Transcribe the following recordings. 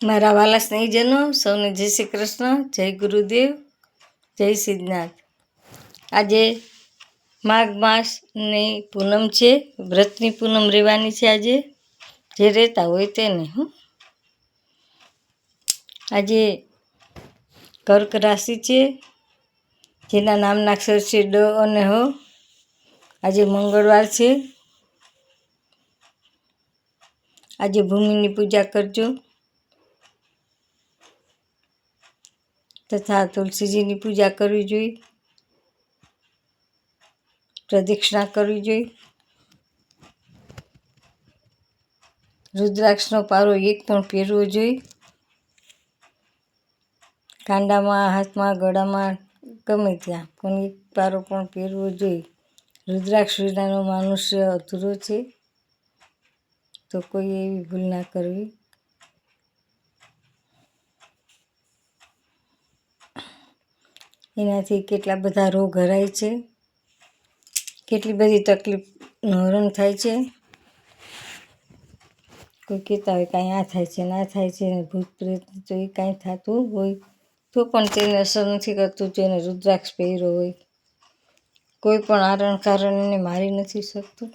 મારા વાલા સ્નેહીજનો, સૌને જય શ્રી કૃષ્ણ, જય ગુરુદેવ, જય સિદ્ધનાથ. આજે માઘ માસની પૂનમ છે, વ્રતની પૂનમ રહેવાની છે આજે. જે રહેતા હોય તેને, હું. આજે કર્ક રાશિ છે, જેના નામના અક્ષર છે ડ અને હ. આજે મંગળવાર છે. આજે ભૂમિની પૂજા કરજો. તથા તુલસીજીની પૂજા કરવી જોઈએ પ્રદક્ષિણા કરવી જોઈએ રુદ્રાક્ષનો પારો એક પણ પહેરવો જોઈએ કાંડામાં, હાથમાં, ગળામાં ગમે ત્યાં પણ એક પારો પણ પહેરવો જોઈએ રુદ્રાક્ષ વિનાનો મનુષ્ય અધૂરો છે, તો કોઈ એવી ભૂલ ના કરવી. એનાથી કેટલા બધા રોગ હરાય છે, કેટલી બધી તકલીફનું હરણ થાય છે. કોઈ કહેતા હોય કાંઈ આ થાય છે ના થાય છે ભૂત પ્રેત તો એ કાંઈ થતું હોય તો પણ તેને અસર નથી કરતું જેને રુદ્રાક્ષ પહેર્યો હોય. કોઈ પણ આરણ કારણ એને મારી નથી શકતું.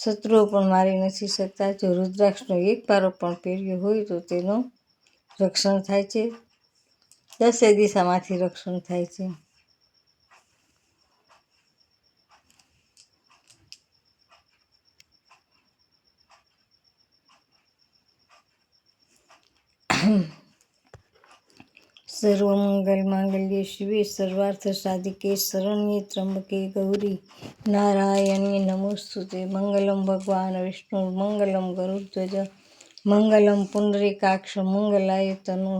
શત્રુઓ પણ મારી નથી શકતા. જો રુદ્રાક્ષનો એક પારો પણ પહેર્યો હોય તો તેનું રક્ષણ થાય છે. દસે દિશામાંથી રક્ષણ થાય છે. સર્વમંગલ માંગલ્ય શિવે સર્વાર્થ સાધિકે શરણ્ય ત્રંબકે ગૌરી. નારાયણ્ય નમોસ્તુતે મંગલમ ભગવાન વિષ્ણુ, મંગલમ ગરુડધ્વજ, મંગલમ પુંડરીકાક્ષ મંગલાય તનુ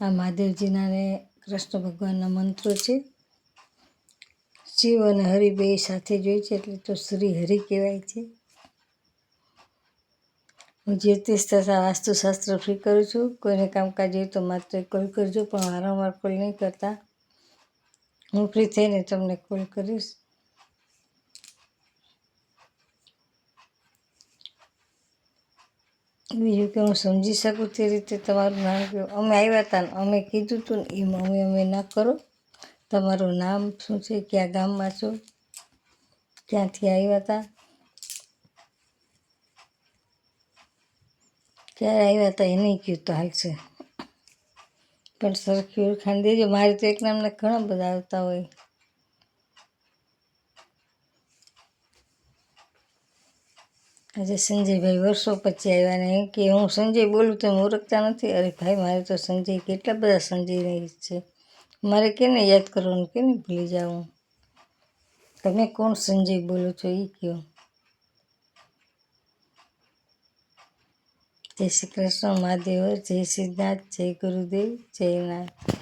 આ મહાદેવજીના ને કૃષ્ણ ભગવાનના મંત્રો છે. શિવ અને હરિ બે સાથે જોઈ છે એટલે તો શ્રી હરિ કહેવાય છે. હું જ્યોતિષ તથા વાસ્તુશાસ્ત્ર ફ્રી કરું છું. કોઈને કામકાજ હોય તો માત્ર કોલ કરજો, પણ વારંવાર કોલ નહીં કરતા. હું ફ્રી થઈને તમને કોલ કરીશ. બીજું કે હું સમજી શકું તે રીતે તમારું નામ કહો અમે આવ્યા હતા ને અમે કીધું હતું ને એમ અમે અમે ના કરો. તમારું નામ શું છે? ક્યાં ગામમાં છો? ક્યાંથી આવ્યા હતા ક્યારે આવ્યા હતા એ નહીં કહ્યું તો હાલશે પણ સરખી ઓળખાણ દેજો. મારે તો એક નામના ઘણા બધા આવતા હોય. આજે સંજયભાઈ વર્ષો પછી આવ્યા ને કે હું સંજય બોલું તો ઓળખતા નથી. અરે ભાઈ, મારે તો સંજય કેટલા બધા સંજય છે. મારે કેને યાદ કરવાનું, કેને ભૂલી જાઉં? તમે કોણ સંજય બોલો છો એ કહો જય શ્રી કૃષ્ણ, મહાદેવ, જય સિદ્ધાર્થ જય ગુરુદેવ, જય નાથ.